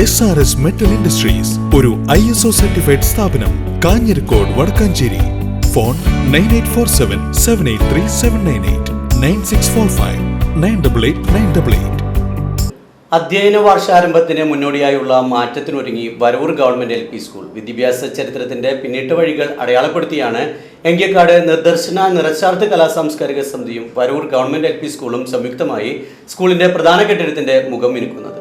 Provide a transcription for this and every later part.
S R S metal industries ഒരു I S O certified സ്ഥാപനം Kanjirakode Vadakkanchery. Phone nine eight four seven seven eight three seven nine eight nine six four five nine double eight nine double eight അധ്യയന വർഷാരംഭത്തിന് മുന്നോടിയായുള്ള മാറ്റത്തിനൊരുങ്ങി Varavoor government L P school. വിദ്യാഭ്യാസ ചരിത്രത്തിന്റെ പിന്നിട്ട വഴികൾ അടയാളപ്പെടുത്തിയാണ് എങ്കിയക്കാട് നിർദ്ദർശന നിറച്ചാർത്ത് കലാ സാംസ്കാരിക സമിതിയും വരവൂർ ഗവൺമെന്റ് എൽ പി സ്കൂളും സംയുക്തമായി സ്കൂളിന്റെ പ്രധാന കെട്ടിടത്തിന്റെ മുഖം മിനുക്കുന്നത്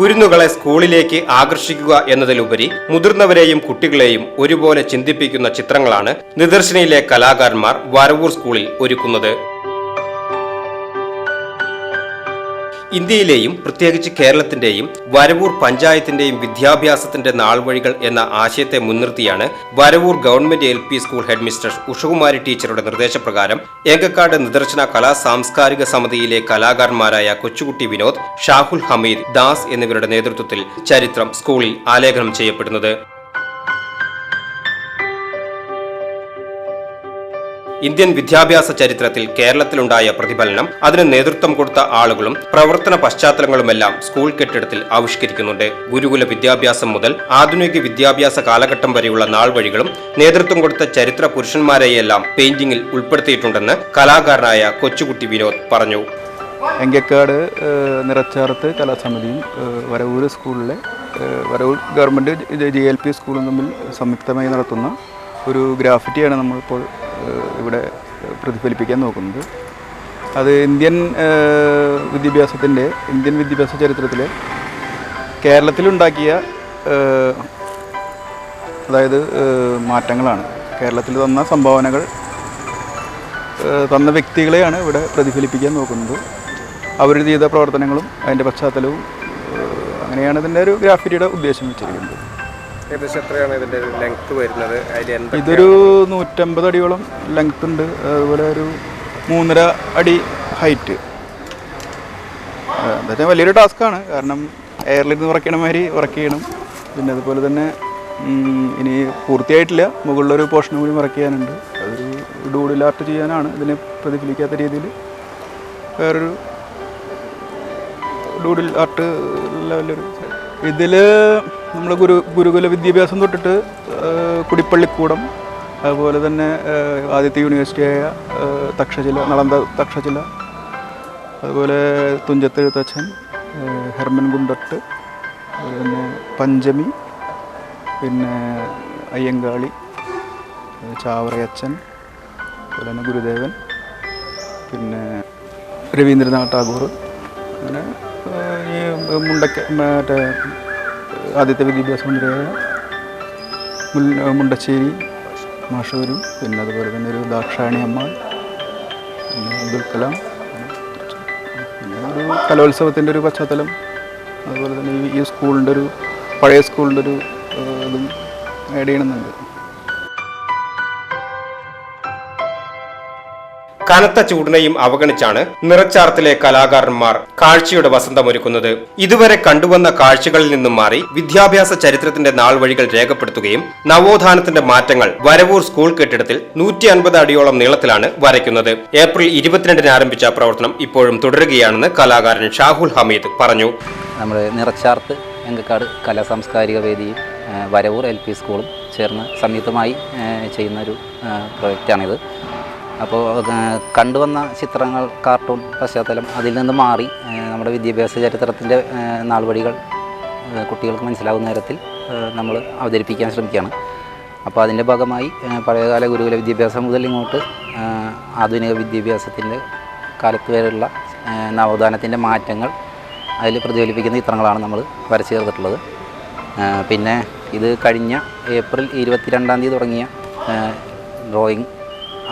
കുരുന്നുകളെ സ്കൂളിലേക്ക് ആകർഷിക്കുക എന്നതിലുപരി മുതിർന്നവരെയും കുട്ടികളെയും ഒരുപോലെ ചിന്തിപ്പിക്കുന്ന ചിത്രങ്ങളാണ് നിദർശനയിലെ കലാകാരന്മാർ വരവൂർ സ്കൂളിൽ ഒരുക്കുന്നത്. ഇന്ത്യയിലെയും പ്രത്യേകിച്ച് കേരളത്തിന്റെയും വരവൂർ പഞ്ചായത്തിന്റെയും വിദ്യാഭ്യാസത്തിന്റെ നാൾവഴികൾ എന്ന ആശയത്തെ മുൻനിർത്തിയാണ് Varavoor government L P school headmistress Ushakumari ടീച്ചറുടെ നിർദ്ദേശപ്രകാരം ഏകക്കാട് നിദർശന കലാ സാംസ്കാരിക സമിതിയിലെ കലാകാരന്മാരായ കൊച്ചുകുട്ടി വിനോദ് ഷാഹുൽ ഹമീദ് ദാസ് എന്നിവരുടെ നേതൃത്വത്തിൽ ചരിത്രം സ്കൂളിൽ ആലേഖനം ചെയ്യപ്പെടുന്നത്. ഇന്ത്യൻ വിദ്യാഭ്യാസ ചരിത്രത്തിൽ കേരളത്തിലുണ്ടായ പ്രതിഫലനം അതിന് നേതൃത്വം കൊടുത്ത ആളുകളും പ്രവർത്തന പശ്ചാത്തലങ്ങളുമെല്ലാം സ്കൂൾ കെട്ടിടത്തിൽ ആവിഷ്കരിക്കുന്നുണ്ട്. ഗുരുകുല വിദ്യാഭ്യാസം മുതൽ ആധുനിക വിദ്യാഭ്യാസ കാലഘട്ടം വരെയുള്ള നാൾവഴികളും നേതൃത്വം കൊടുത്ത ചരിത്ര പുരുഷന്മാരെയെല്ലാം പെയിന്റിംഗിൽ ഉൾപ്പെടുത്തിയിട്ടുണ്ടെന്ന് കലാകാരനായ കൊച്ചുകുട്ടി വിനോദ് പറഞ്ഞു. എങ്കക്കാട് നിറച്ചാർത്ത് കലാസമിതിയും വരവൂർ സ്കൂളിലെ Varavoor government G L P സ്കൂളും തമ്മിൽ സംയുക്തമായി നടത്തുന്ന ഒരു ഗ്രാഫിറ്റിയാണ് നമ്മളിപ്പോൾ ഇവിടെ പ്രതിഫലിപ്പിക്കാൻ നോക്കുന്നത്. അത് ഇന്ത്യൻ വിദ്യാഭ്യാസത്തിന്റെ ഇന്ത്യൻ വിദ്യാഭ്യാസ ചരിത്രത്തിലെ കേരളത്തിലുണ്ടാക്കിയ അതായത് മാറ്റങ്ങളാണ്. കേരളത്തിൽ തന്ന സംഭാവനകൾ തന്ന വ്യക്തികളെയാണ് ഇവിടെ പ്രതിഫലിപ്പിക്കാൻ നോക്കുന്നത്. അവർ ചെയ്ത പ്രവർത്തനങ്ങളും അതിന്റെ പശ്ചാത്തലവും അങ്ങനെയാണ് ഇതിന്റെ ഒരു ഗ്രാഫിറ്റിയുടെ ഉദ്ദേശം വെച്ചിരിക്കുന്നത്. എത്രയാണ് ലെങ്ത് വരുന്നത്? ഇതൊരു നൂറ്റമ്പത് അടിയോളം ലെങ്ത് ഉണ്ട്. അതുപോലെ ഒരു മൂന്നര അടി ഹൈറ്റ് എന്താ വലിയൊരു ടാസ്ക്കാണ് കാരണം എയറിലിരുന്ന് ഉറക്കണ മാതിരി വർക്ക് ചെയ്യണം. പിന്നെ അതുപോലെ തന്നെ ഇനി പൂർത്തിയായിട്ടില്ല. മുകളിലൊരു പോർഷൻ കൂടി വർക്ക് ചെയ്യാനുണ്ട്. അതൊരു ഡൂഡിൽ ആർട്ട് ചെയ്യാനാണ് ഇതിനെ പ്രതിഫലിക്കാത്ത രീതിയിൽ വേറൊരു ഡൂഡിൽ ആർട്ട് ലെവലൊരു ഇതിൽ നമ്മൾ ഗുരു ഗുരുകുല വിദ്യാഭ്യാസം തൊട്ടിട്ട് കുടിപ്പള്ളിക്കൂടം അതുപോലെ തന്നെ ആദ്യത്തെ യൂണിവേഴ്സിറ്റിയായ തക്ഷശില നളന്ദ തക്ഷശില അതുപോലെ തുഞ്ചത്തെഴുത്തച്ഛൻ എഴുത്തച്ഛൻ ഹെർമൻ ഗുണ്ടട്ട് പിന്നെ പഞ്ചമി പിന്നെ അയ്യങ്കാളി ചാവറയച്ചൻ അതുപോലെ തന്നെ ഗുരുദേവൻ പിന്നെ രവീന്ദ്രനാഥ് ടാഗോർ അങ്ങനെ മുണ്ടക്ക മറ്റേ ആദ്യത്തെ വിദ്യാഭ്യാസ മന്ത്രിയായ മുണ്ടശ്ശേരി മാഷൂരും പിന്നെ അതുപോലെ തന്നെ ഒരു ദാക്ഷായണി അമ്മ പിന്നെ അബ്ദുൽ കലാം പിന്നെ ഒരു കലോത്സവത്തിന്റെ ഒരു പശ്ചാത്തലം അതുപോലെ തന്നെ ഈ സ്കൂളിന്റെ ഒരു പഴയ സ്കൂളിന്റെ ഒരു ഇതും ആഡ് ചെയ്യണമെന്നുണ്ട്. കനത്ത ചൂടിനെയും അവഗണിച്ചാണ് നിറച്ചാർത്തിലെ കലാകാരന്മാർ കാഴ്ചയുടെ വസന്തമൊരുക്കുന്നത് ഇതുവരെ കണ്ടുവന്ന കാഴ്ചകളിൽ നിന്നും മാറി വിദ്യാഭ്യാസ ചരിത്രത്തിന്റെ നാൾ വഴികൾ രേഖപ്പെടുത്തുകയും നവോത്ഥാനത്തിന്റെ മാറ്റങ്ങൾ വരവൂർ സ്കൂൾ കെട്ടിടത്തിൽ നൂറ്റി അൻപത് അടിയോളം നീളത്തിലാണ് വരയ്ക്കുന്നത്. ഏപ്രിൽ ഇരുപത്തിരണ്ടിന് ആരംഭിച്ച പ്രവർത്തനം ഇപ്പോഴും തുടരുകയാണെന്ന് കലാകാരൻ ഷാഹുൽ ഹമീദ് പറഞ്ഞു. നമ്മുടെ നിറച്ചാർത്ത് എങ്കക്കാട് കലാ സാംസ്കാരിക വേദിയും വരവൂർ എൽ പി സ്കൂളും ചേർന്ന് സംയുക്തമായി ചെയ്യുന്ന ഒരു പ്രൊജക്റ്റാണിത്. അപ്പോൾ കണ്ടുവന്ന ചിത്രങ്ങൾ കാർട്ടൂൺ പശ്ചാത്തലം അതിൽ നിന്ന് മാറി നമ്മുടെ വിദ്യാഭ്യാസ ചരിത്രത്തിന്റെ നാൾവഴികൾ കുട്ടികൾക്ക് മനസ്സിലാവുന്ന തരത്തിൽ നമ്മൾ അവതരിപ്പിക്കാൻ ശ്രമിക്കുകയാണ്. അപ്പോൾ അതിന്റെ ഭാഗമായി പഴയകാല ഗുരുകുല വിദ്യാഭ്യാസം മുതൽ ഇങ്ങോട്ട് ആധുനിക വിദ്യാഭ്യാസത്തിന്റെ കാലത്ത് വരെയുള്ള നവോത്ഥാനത്തിന്റെ മാറ്റങ്ങൾ അതിൽ പ്രതിഫലിപ്പിക്കുന്ന ചിത്രങ്ങളാണ് നമ്മൾ വരച്ചു ചേർത്തിട്ടുള്ളത്. പിന്നെ ഇത് കഴിഞ്ഞ ഏപ്രിൽ ഇരുപത്തിരണ്ടാം തീയതി തുടങ്ങിയ ഡ്രോയിങ്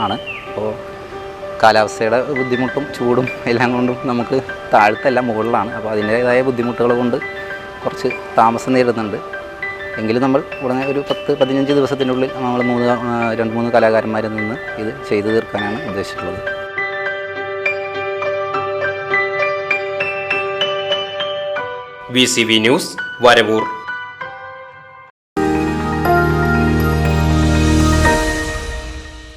ആണ്. അപ്പോൾ കാലാവസ്ഥയുടെ ബുദ്ധിമുട്ടും ചൂടും എല്ലാം കൊണ്ടും നമുക്ക് താഴത്തല്ല മുകളിലാണ്. അപ്പോൾ അതിന്റേതായ ബുദ്ധിമുട്ടുകൾ കൊണ്ട് കുറച്ച് താമസം നേരിടുന്നുണ്ട്. എങ്കിലും നമ്മൾ ഉടനെ ഒരു പത്ത് പതിനഞ്ച് ദിവസത്തിനുള്ളിൽ നമ്മൾ മൂന്ന് രണ്ട് മൂന്ന് കലാകാരന്മാരിൽ നിന്ന് ഇത് ചെയ്തു തീർക്കാനാണ് ഉദ്ദേശിച്ചിട്ടുള്ളത്. V C V news Varavoor.